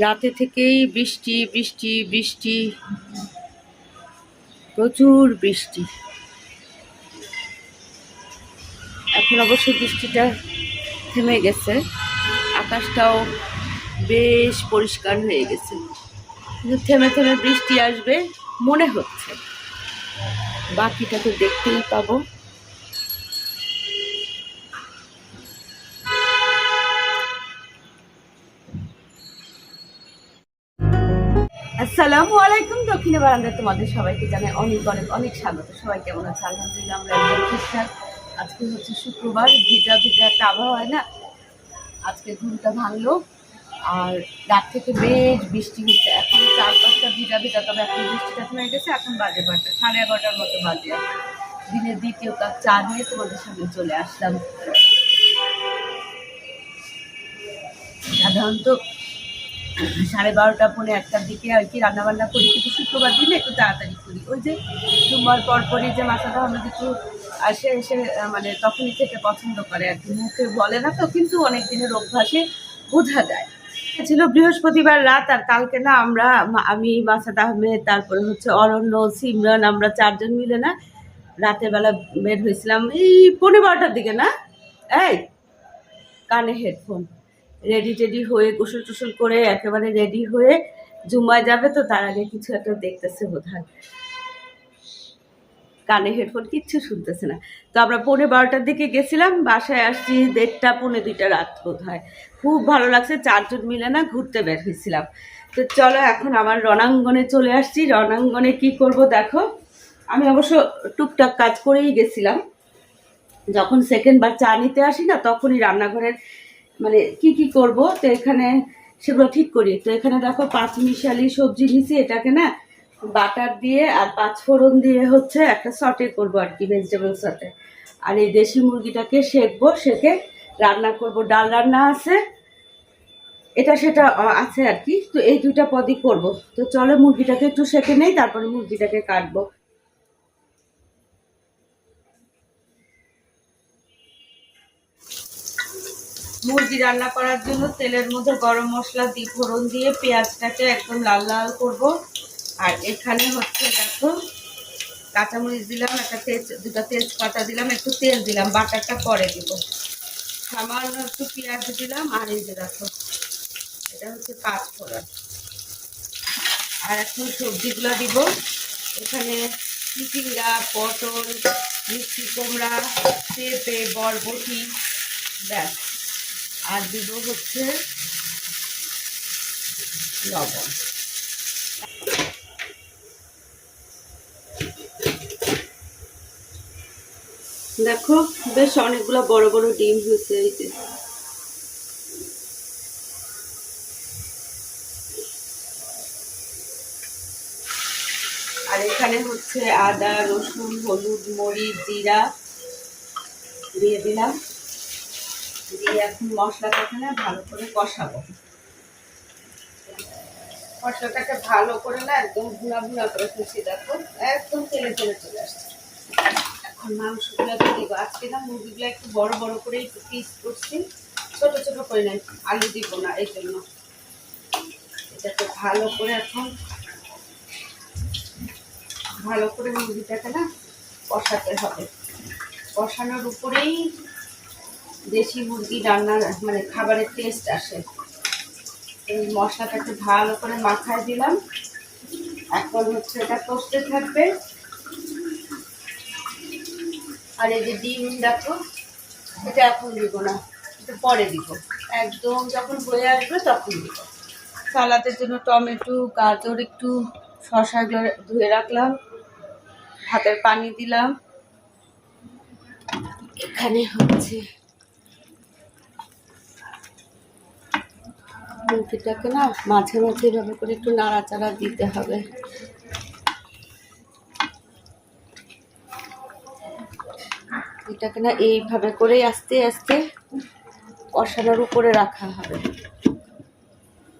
রাতে থেকেই বৃষ্টি বৃষ্টি বৃষ্টি, প্রচুর বৃষ্টি। এখন অবশ্য বৃষ্টিটা থেমে গেছে। আকাশটাও বেশ পরিষ্কার হয়ে গেছে। কিন্তু থেমে থেমে বৃষ্টি আসবে মনে হচ্ছে। বাকিটা তো দেখতেই পাবো। আসসালামু আলাইকুম। দক্ষিণে বারান্দায় তোমাদের সবাইকে জানাই অনেক অনেক অনেক স্বাগত। সবাই কেমন আছে? আলহামদুলিল্লাহ আমরা ঠিকঠাক আজকে হচ্ছে শুক্রবার, ভিজা ভিজা একটা আবহাওয়া, হয় না? আজকে ঘুমটা ভাঙলো। আর রাত থেকে বেশ বৃষ্টি হচ্ছে। এখন চার পাঁচটা ভিজা ভিজা, তবে এখন বৃষ্টিটা থেমে গেছে। এখন বাজে বারোটা, সাড়ে এগারোটার মতো বাজে। দিনের দ্বিতীয় কাপ চা নিয়ে তোমাদের সামনে চলে আসলাম। সাধারণত সাড়ে বারোটা, পৌনে একটার দিকে আর কি রান্নাবান্না করি, কিন্তু শুক্রবার দিনে একটু তাড়াতাড়ি করি। ওই যে জুম্মার পরপরই যে মাথাটা আমাদের একটু আসে, এসে মানে তখনই খেতে পছন্দ করে আর কি। মুখে বলে না তো, কিন্তু অনেক দিনের অভ্যাসে বোঝা যায়। ছিল বৃহস্পতিবার রাত আর কালকে না আমরা আমি, মাসাদ আহমেদ, তারপরে হচ্ছে অরণ্য, সিমরান, আমরা চারজন মিলে না রাতের বেলা বের হয়েছিলাম। এই পনেরো বারোটার দিকে না? এই, কানে হেডফোন রেডি টেডি হয়ে গোসল টুসল করে একেবারে রেডি হয়ে জুম্মায় যাবে তো তার আগে কিছু একটা দেখতেছে বোধহয়। কানে হেডফোন কিচ্ছু শুনতেছে না। তো আমরা পৌনে বারোটার দিকে গেছিলাম, বাসায় আসছি দেড়টা, পৌনে দুইটা রাত বোধ হয় খুব ভালো লাগছে, চারজন মিলে না ঘুরতে বের হয়েছিলাম। তো চলো এখন আমার রণাঙ্গনে চলে আসছি। রণাঙ্গনে কি করব দেখো। আমি অবশ্য টুকটাক কাজ করেই গেছিলাম। যখন সেকেন্ড বার চা নিতে আসি না, তখনই রান্নাঘরের মানে কি কি করব? তো এখানে সেগুলো ঠিক করি। তো এখানে দেখো পাঁচ মিশালি সবজি নিছি, এটাকে না বাটার দিয়ে আর পাঁচ ফোড়ন দিয়ে হচ্ছে একটা সটে করব আর কি ভেজিটেবল সটে আর এই দেশি মুরগিটাকে সেকবো, সেকে রান্না করব। ডাল রান্না আছে, এটা সেটা আছে আর কি। তো এই দুইটা পদই করব। তো চলো মুরগিটাকে একটু সেকে নেই, তারপরে মুরগিটাকে কাটবো। মুরগি রান্না করার জন্য তেলের মধ্যে গরম মশলা দিয়ে ফোড়ন দিয়ে, পেঁয়াজটাকে একদম লাল লাল করব। আর এখানে হচ্ছে দেখো, কাঁচামরিচ দিলাম, একটা তেজ, দুটো তেজপাতা দিলাম, একটু তেল দিলাম, বাটারটা পরে দিব। সামান্য একটু পেঁয়াজ দিলাম, আর এই যে দেখো, এটা হচ্ছে পাঁচ ফোড়ন। আর এখন সবজিগুলো দিব। এখানে চিচিঙ্গা, পটল, মিষ্টি কুমড়া, পেঁপে, বরবটি, ব্যাস। আর দিব হচ্ছে লবণ। দেখো, বেশ অনেকগুলো বড় বড় ডিম হয়েছে এই যে। আর এখানে হচ্ছে আদা, রসুন, হলুদ, মরিচ, জিরা দিয়ে দিলাম। দিয়ে এখন মশলাটাকে না ভালো করে কষাবো। মশলাটাকে ভালো করে না একদম ভুনা ভুনা করে খুশি দেখো, একদম তেলে তেলে চলে আসছে। এখন মাংসগুলোকে দিব। আজকে না মুরগিগুলো একটু বড় বড় করে একটু পিস করছি। ছোট ছোট করে নাই আলু দিব না এই জন্য। এটাকে ভালো করে এখন ভালো করে মুরগিটাকে না কষাতে হবে। কষানোর উপরেই দেশি মুরগি রান্নার মানে খাবারের টেস্ট আসে। এই মশলাটাকে ভালো করে মাখায় দিলাম। এখন হচ্ছে এটা কষতে থাকবে। আর এই যে ডিম, দেখো, এটা এখন দিব না, এটা পরে দিব। একদম যখন হয়ে আসবে তখন দিব। সালাদের জন্য টমেটো, গাজর, একটু শশা ধুয়ে রাখলাম। হাতের পানি দিলাম। এখানে হচ্ছে মুরগিটাকে না মাঝে মাঝে এভাবে করে একটু নাড়াচাড়া দিতে হবে। এটাকে না এইভাবে করেই আস্তে আস্তে কষানোর উপরে রাখা হবে।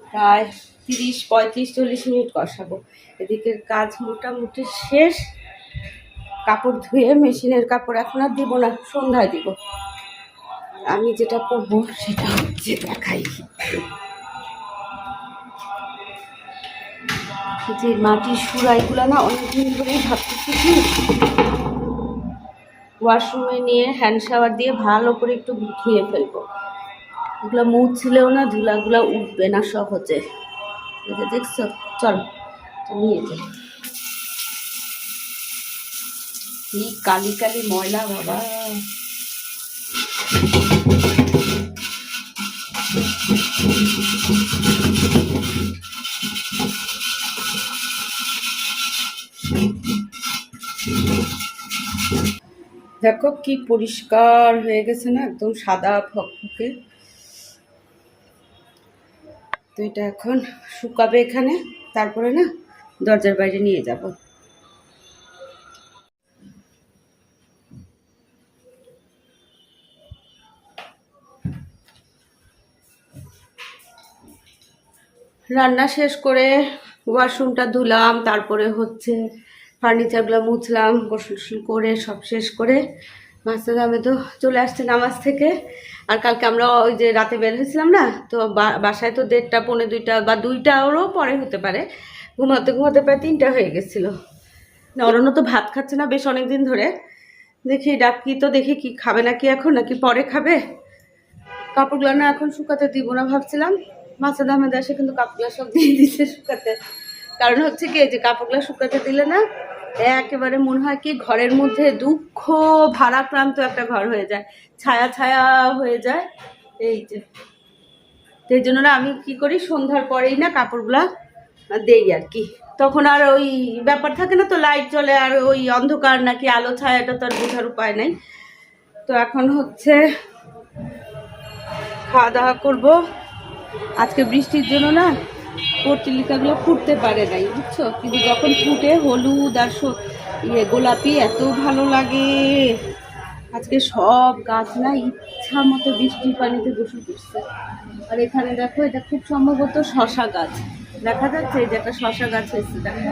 প্রায় তিরিশ, পঁয়ত্রিশ, চল্লিশ মিনিট কষাবো। এদিকের কাজ মোটামুটি শেষ। কাপড় ধুয়ে মেশিনের কাপড় এখন আর দিব না, সন্ধ্যায় দিব। আমি যেটা করব সেটা হচ্ছে দেখাই। যে মাটির সুরাইগুলো না অনেকদিন ধরেই ভাবতেছি কি ওয়াশরুমে নিয়ে হ্যান্ড শাওয়ার দিয়ে ভালো করে একটু ধুয়ে ফেলব। এগুলো মুছলেও না ধুলাগুলো উঠবে না সহজে। দেখছ? চল নিয়ে যাই। কি কালি কালি ময়লা, বাবা। দেখো কি পরিষ্কার হয়ে গেছে না, একদম সাদা ফকফকে। তো এটা এখন শুকাবে এখানে, তারপরে না দরজার বাইরে নিয়ে যাব। রান্না শেষ করে ওয়াশরুমটা ধুলাম, তারপরে হচ্ছে ফার্নিচারগুলো মুছলাম গোসল করে, সব শেষ করে মাস্টার দামে তো চলে আসছে নামাজ থেকে। আর কালকে আমরা ওই যে রাতে বের হয়েছিলাম না, তো বাসায় তো দেড়টা, পৌনে দুইটা বা দুইটারও পরে হতে পারে। ঘুমাতে ঘুমাতে প্রায় তিনটা হয়ে গেছিল। অরণ্য তো ভাত খাচ্ছে না বেশ অনেক দিন ধরে। দেখি ডাকি তো, দেখি কি খাবে নাকি এখন, নাকি পরে খাবে। কাপড়গুলো না এখন শুকাতে দিব না ভাবছিলাম। মাছের দামে দেশে কিন্তু কাপড়গুলো সব দিয়ে দিচ্ছে শুকাতে। কারণ হচ্ছে কি যে কাপড়গুলো শুকাতে দিলে না একেবারে মনে হয় কি ঘরের মধ্যে দুঃখ ভারাক্রান্ত একটা ঘর হয়ে যায়, ছায়া ছায়া হয়ে যায়। এই যে এই জন্য না আমি কি করি, সন্ধ্যার পরেই না কাপড়গুলা দেই আর কি। তখন আর ওই ব্যাপার থাকে না তো, লাইট চলে আর ওই অন্ধকার নাকি আলো ছায়াটা তো আর বোঝার উপায় নাই। তো এখন হচ্ছে খাওয়া দাওয়া করব। আজকে বৃষ্টির জন্য না পর্তিলিকাগুলো ফুটতে পারে নাই, বুঝছ? কিন্তু যখন ফুটে, হলুদ আর ইয়ে গোলাপি এত ভালো লাগে। আজকে সব গাছ না ইচ্ছা মতো বৃষ্টির পানিতে গোসল করছে। আর এখানে দেখো, এটা খুব সম্ভবত শশা গাছ। দেখা যাচ্ছে যে একটা শশা গাছ হয়েছে, দেখো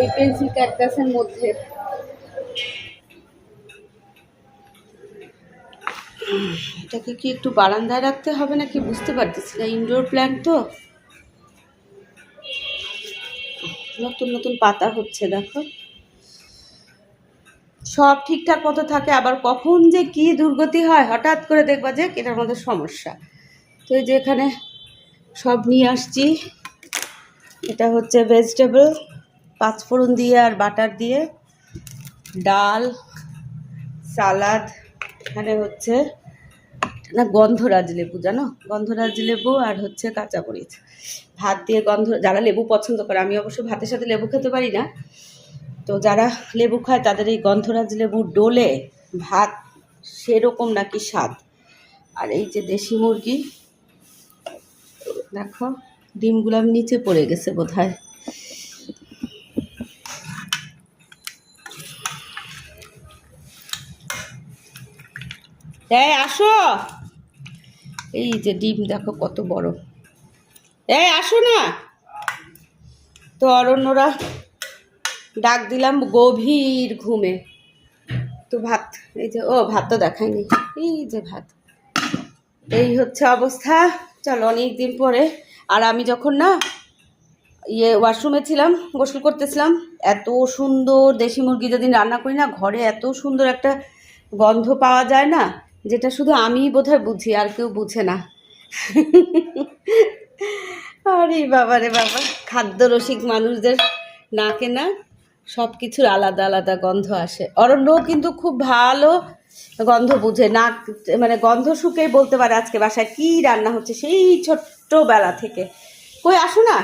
এই পেন্সিল ক্যাকটাসের মধ্যে। এটাকে কি একটু বারান্দায় রাখতে হবে নাকি বুঝতে পারতেছি না? ইনডোর প্ল্যান্ট তো। নতুন নতুন পাতা হচ্ছে, দেখো। সব ঠিকঠাক মতো থাকে, আবার কখন যে কি দুর্গতি হয়, হঠাৎ করে দেখবা যে এটার মধ্যে সমস্যা। তো যে এখানে সব নিয়ে আসছি। এটা হচ্ছে ভেজিটেবল পাঁচফোড়ন দিয়ে আর বাটার দিয়ে। ডাল, সালাদ এখানে হচ্ছে না গন্ধরাজ লেবু, জানো? গন্ধরাজ লেবু আর হচ্ছে কাঁচামরিচ ভাত দিয়ে গন্ধ, যারা লেবু পছন্দ করে, আমি অবশ্য ভাতের সাথে লেবু খেতে পারি না। তো যারা লেবু খায়, তাদের এই গন্ধরাজ লেবু ডোলে ভাত সেরকম নাকি স্বাদ। আর এই যে দেশি মুরগি, দেখো, ডিমগুলো নিচে পড়ে গেছে বোধ হয় এই, আসো। এই যে ডিম, দেখো কত বড়। এই, আসো না। তো অরণ্যরা ডাক দিলাম গভীর ঘুমে। তো ভাত, এই যে, ও, ভাত তো দেখায়নি। এই যে ভাত। এই হচ্ছে অবস্থা। চলো, অনেক দিন পরে। আর আমি যখন না ইয়ে ওয়াশরুমে ছিলাম, গোসল করতেছিলাম, এত সুন্দর দেশি মুরগি যেদিন রান্না করি না, ঘরে এত সুন্দর একটা গন্ধ পাওয়া যায় না। যেটা শুধু আমিই বোধহয় বুঝি, আর কেউ বুঝে না। আরে বাবা রে বাবা খাদ্য রসিক মানুষদের নাকে না সব কিছুর আলাদা আলাদা গন্ধ আসে। অরণ্যও কিন্তু খুব ভালো গন্ধ বুঝে। নাক মানে গন্ধ শুকেই বলতে পারে আজকে বাসায় কি রান্না হচ্ছে সেই ছোট্টবেলা থেকে। কই, আসো না।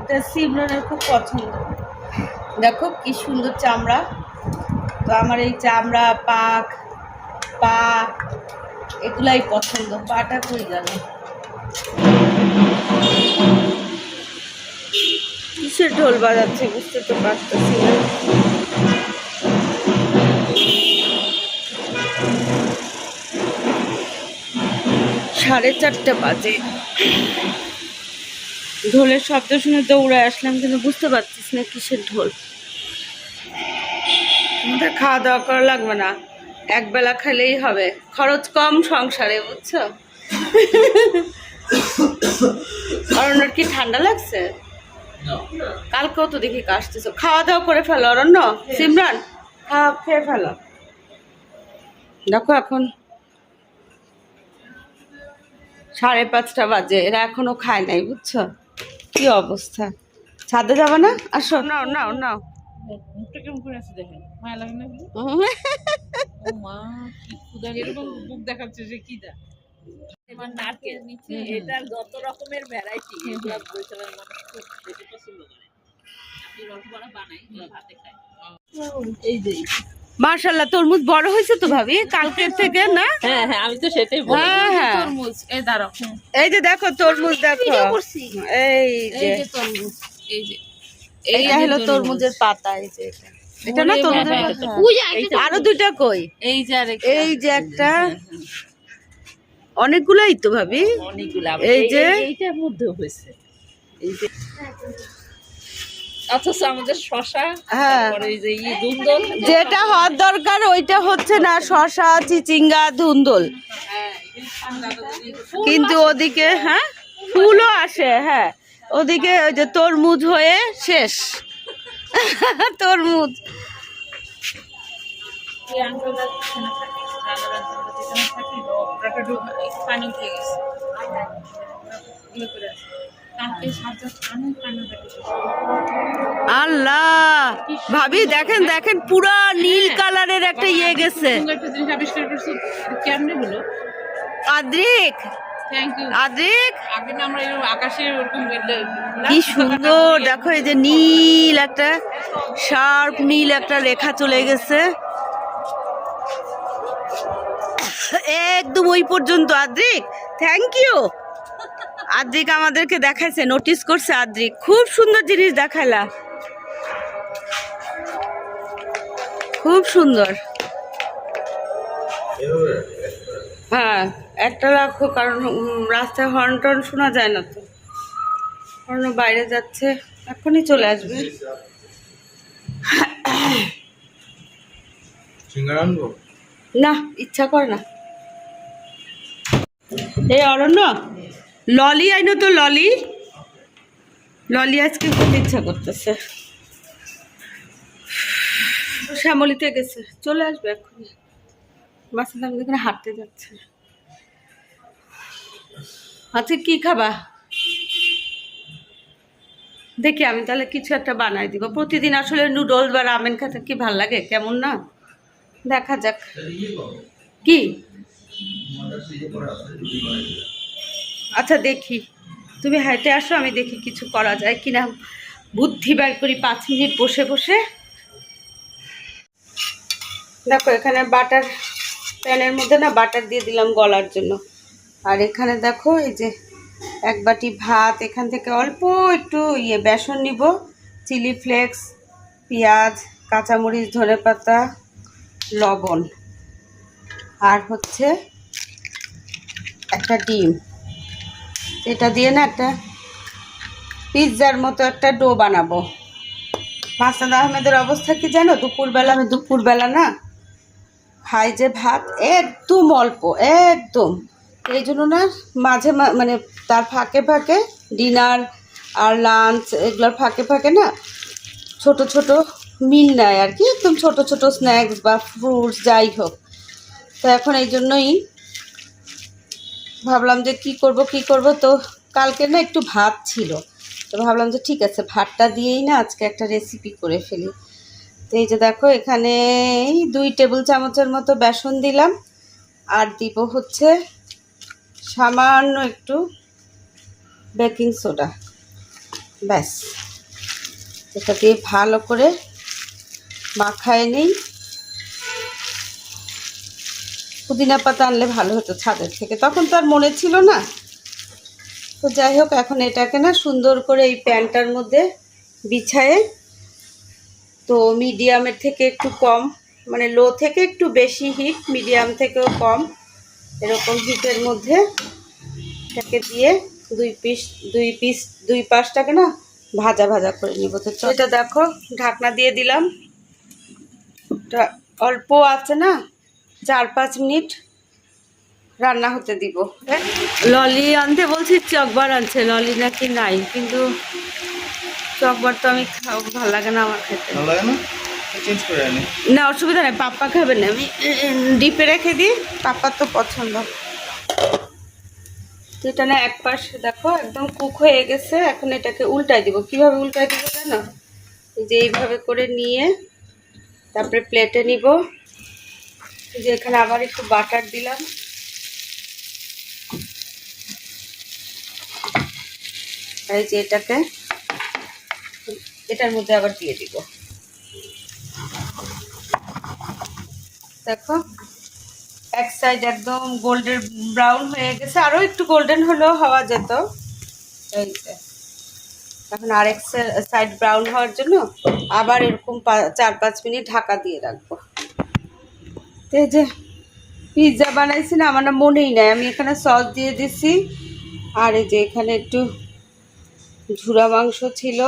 এটা সিমরনের খুব পছন্দ। দেখো কি সুন্দর চামড়া। তো আমার এই চামড়া, পাক, পা, এগুলাই পছন্দ। পাটা কই গেল? কিসের ঢোল বাজাচ্ছে বুঝতে তো পারতেছি না। সাড়ে চারটে বাজে। ঢোলের শব্দ শুনে দৌড়ে আসলাম কিন্তু বুঝতে পারছিস না কিসের ঢোল। আমাদের খাওয়া দাওয়া করা লাগবে না। একবেলা খেলেই হবে। খরচ কম সংসারে বুঝছ? অরণ্যর কি ঠান্ডা লাগছে? কালকেও তো দেখি কাশতেছো। খাওয়া দাওয়া করে ফেলো অরণ্য। সিমরান খাওয়া খেয়ে ফেলো। দেখো এখন। সাড়ে পাঁচটা বাজে এরা এখনও খায় নাই বুঝছ? কি অবস্থা? ছাদে যাবে না? আসো। নাও নাও নাও। এই যে মার্শাল্লাহ তরমুজ বড় হয়েছে তো ভাবি? কালকের থেকে না? হ্যাঁ হ্যাঁ আমি তো সেটাই হ্যাঁ হ্যাঁ। তরমুজ এই দাঁড়াও। এই যে দেখো তরমুজ দেখো। এই যে। এই তরমুজ এই যে। এইটা হলো তরমুজের পাতা এই যে এটা। না তরমুজের হ্যাঁ। আরও দুইটা কই? এই যে এই যে একটা। অনেকগুলাই তো ভাবি। অনেকগুলো। এই যে- এইটার মধ্যে হয়েছে। এই যে। অথচ আমাদের শশা হ্যাঁ। তারপরে এই যে ই দুন্দল। যেটা হওয়ার দরকার ওইটা হচ্ছে না শশা চিচিঙ্গা ধুন্দল কিন্তু ওদিকে হ্যাঁ? ফুলও আসে হ্যাঁ। ওদিকে ওই যে তরমুজ হয়ে শেষ। তরমুজ। পানি আল্লাহ! ভাবি দেখেন দেখেন পুরা নীল কালারের একটা ইয়ে গেছে। আদ্রিক! আদ্রিক! কি সুন্দর দেখো এই যে নীল একটা শার্প নীল একটা রেখা চলে গেছে। একদম ওই পর্যন্ত আদ্রিক! থ্যাংক ইউ আদ্রিক আমাদেরকে দেখাইছে নোটিস করছে আদ্রিক। খুব সুন্দর জিনিস দেখাইলা। খুব সুন্দর। হ্যাঁ একটা রাখো কারণ রাস্তায় হর্ন টর্ন শোনা যায় না তো। হর্ন বাইরে যাচ্ছে এখনই চলে আসবে। না ইচ্ছা করে না। এই অরণ্য? ললি আইনো তো ললি। ললি আজকে খুব ইচ্ছা করতেছে। শ্যামলিতে গেছে। চলে আসবে এখনই বাচ্চাটা আমাদের এখানে হাঁটতে যাচ্ছে। আচ্ছা কি খাবা? দেখি, আমি তাহলে কিছু একটা বানাই দিব। প্রতিদিন আসলে নুডলস বা রামেন খেতে কি ভালো লাগে? কেমন না? দেখা যাক। কি? আচ্ছা দেখি। তুমি হাইটে আসো, আমি দেখি কিছু করা যায় কিনা। বুদ্ধি বের করি পাঁচ মিনিট বসে বসে। দেখো, এখানে বাটার প্যানের মধ্যে না বাটার দিয়ে দিলাম গলার জন্য। আর এখানে দেখো, এই যে এক বাটি ভাত, এখান থেকে অল্প একটু ইয়ে বেসন নিব, চিলি ফ্লেক্স, পেঁয়াজ, কাঁচামরিচ ধনে পাতা লবণ। আর হচ্ছে একটা ডিম। এটা দিয়ে না একটা পিৎজার মতো একটা ডো বানাবো। মাস্তাদ আহমেদের অবস্থা কি জানো? দুপুরবেলা, আমি দুপুরবেলা না খাই যে ভাত একদম অল্প, একদম। এই জন্য না মাঝে মানে তার ফাঁকে ফাঁকে ডিনার আর লাঞ্চ এগুলোর ফাঁকে ফাঁকে না ছোট ছোট মিল নেয় আর কি, একদম ছোট ছোট স্ন্যাক্স বা ফ্রুটস যাই হোক। তো এখন এই জন্যই ভাবলাম যে কি করব কি করব? তো কালকে না একটু ভাত ছিল। তো ভাবলাম যে ঠিক আছে, ভাতটা দিয়েই না আজকে একটা রেসিপি করে ফেলি। তো এই যে দেখো, এখানে দুই টেবিল চামচের মতো বেসন দিলাম। আর দিব হচ্ছে সামান্য একটু বেকিং সোডা ব্যাস। এটা দিয়ে ভালো করে মাখায় নেই। পুদিনা পাতা আনলে ভালো হতো ছাদের থেকে। তখন তো আর মনে ছিল না। তো যাই হোক, এখন এটাকে না সুন্দর করে এই প্যানটার মধ্যে বিছায়ে, তো মিডিয়ামের থেকে একটু কম মানে লো থেকে একটু বেশি হিট, মিডিয়াম থেকেও কম, এরকম হিটের মধ্যে এটাকে দিয়ে দুই পিস দুই পিস, দুই পাশটাকে না ভাজা ভাজা করে নিব। তো। এটা দেখো, ঢাকনা দিয়ে দিলাম। অল্প আছে না চার পাঁচ মিনিট রান্না হতে দিব। ললি আনতে বলছি চকবার আনছে ললি নাকি নাই কিন্তু চকবার তো আমি খাও ভালো লাগে না আমার খেতে। না? চেঞ্জ করে আনি। না অসুবিধা নেই পাপ্পা খাবে না আমি ডিপে রেখে দিই পাপ্পার তো পছন্দ। এটা না এক পাশে দেখো একদম কুক হয়ে গেছে এখন এটাকে উল্টাই দিব। কীভাবে উল্টাই দিব জানো? যে এইভাবে করে নিয়ে তারপরে প্লেটে নিব। যে এখানে আবার একটু বাটার দিলাম। এই যে এটাকে এটার মধ্যে আবার দিয়ে দিব। দেখো, এক সাইড একদম গোল্ডেন ব্রাউন হয়ে গেছে। আরও একটু গোল্ডেন হলেও হওয়া যেত। এই যে, এখন আরেক সাইড ব্রাউন হওয়ার জন্য আবার এরকম চার পাঁচ মিনিট ঢাকা দিয়ে রাখব। তো যে পিৎজা বানাইছি না, আমার মনেই নাই। আমি এখানে সস দিয়ে দিছি। আর এই যে এখানে একটু ঝুরা মাংস ছিল।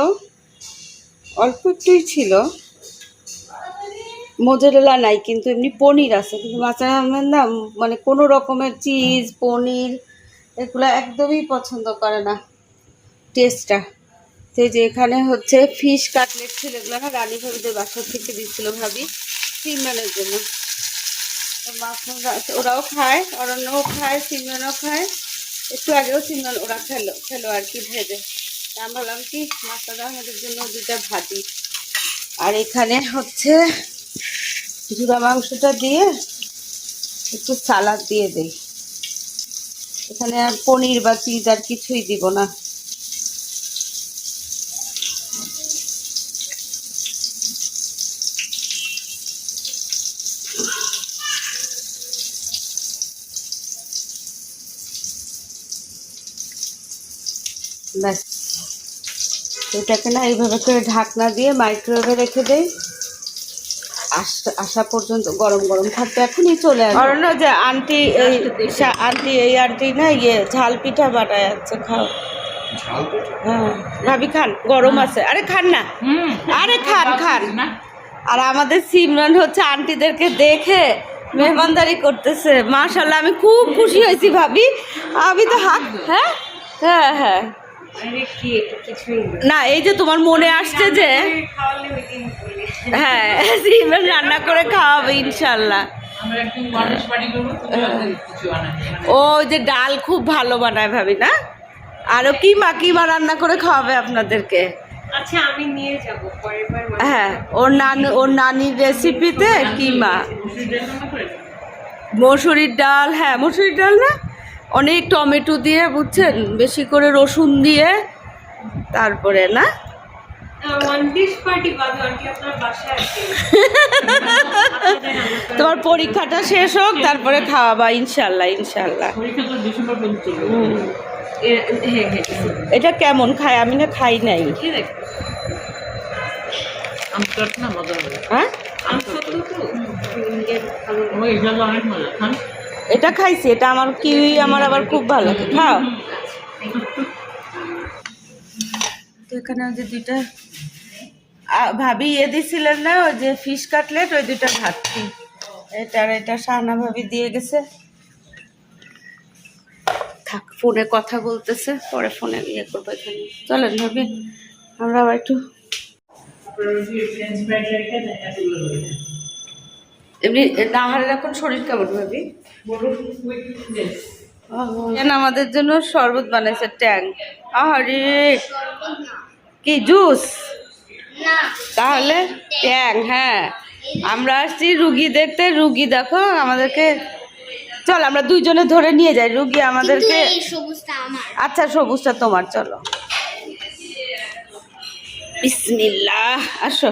অল্প একটুই ছিল। মোজারেলা নাই, কিন্তু এমনি পনির আছে। কিন্তু মাছের না মানে কোনো রকমের চিজ পনির, এগুলো একদমই পছন্দ করে না টেস্টটা সেই যে এখানে হচ্ছে ফিশ কাটলেট ছিল। এগুলো না রানী ভাবিদের বাসা থেকে দিচ্ছিল ভাবি সিমরানের জন্য মাছ ওরাও খায়, অরণ্যও খায় সিমরানও খায়। একটু আগেও সিমরান ওরা খেলো খেলো আর কি ভেজে। আমি ভাবলাম কি, মাছটা আমাদের জন্য দুটা ভাজি আর এখানে হচ্ছে জুড়া মাংসটা দিয়ে একটু সালাদ দিয়ে দেই। এখানে আর পনির বা চিজ আর কিছুই দিব না। ব্যাস। এটাকে না এইভাবে করে ঢাকনা দিয়ে মাইক্রোওয়েভে রেখে দেই। আস- আসা পর্যন্ত গরম গরম থাকতে এখনই চলে আসবে। অরণ্য যে আন্টি এই আন্টি এই আন্টি না ইয়ে ঝাল পিঠা বানায় যাচ্ছে খাও। হ্যাঁ ভাবি খান গরম আছে। আরে খান না। হুম আরে খান খান। আর আমাদের সিমরান হচ্ছে আন্টিদেরকে দেখে মেহমানদারি করতেছে। মাশাল্লাহ আমি খুব খুশি হয়েছি ভাবি। আমি তো হাত হ্যাঁ হ্যাঁ হ্যাঁ। না। না এই যে তোমার মনে আসছে যে হ্যাঁ সিমরান রান্না করে খাওয়াবে ইনশাল্লাহ। আমরা একদম মানুষ বাড়ি করব তুমি আমাদের কিছু আনাবে ও ওই যে ডাল খুব ভালো বানায় ভাবি না? আরও কিমা কিমা রান্না করে খাওয়াবে আপনাদেরকে? আচ্ছা আমি নিয়ে যাব হ্যাঁ ওর নান ওর নানির রেসিপিতে কিমা। মসুরির ডাল হ্যাঁ মসুরির ডাল না? অনেক টমেটো দিয়ে বুঝছেন? বেশি করে রসুন দিয়ে তারপরে না? ওয়ান ডিশ পার্টি পাবে আন্টি আপনার বাসায় আসে তোমার পরীক্ষাটা শেষ হোক তারপরে খাওয়াবা ইনশাল্লাহ ইনশাল্লাহ। পরীক্ষা তো ডিসেম্বর পর্যন্ত চলবে। হ্যাঁ হ্যাঁ এটা কেমন খায়? আমি না খাই নাই। হ্যাঁ? এটা খাইছি এটা আমার কিউই আমার আবার খুব ভালো। খাও। তো এখানে ওই যে দুইটা ভাবি ইয়ে দিছিলেন না ওই যে ফিশ কাটলেট ওই দুইটা ভাবছি এটা আর এটা শাহানা ভাবি দিয়ে গেছে। থাক ফোনে কথা বলতেছে পরে ফোনে ইয়ে করব এখানে। চলেন ভাবি আমরা আবার একটু এমনি নাহারের এখন শরীর কেমন ভাবি? আমাদের জন্য শরবত বানাইছে ট্যাং? আরে কি জুস? তাহলে ট্যাং হ্যাঁ। আমরা আসছি রুগী দেখতে রুগী দেখো আমাদেরকে। চল আমরা দুইজনে ধরে নিয়ে যাই রুগী আমাদেরকে। আচ্ছা সবুজটা তোমার চলো। বিসমিল্লাহ আসো।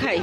খাই।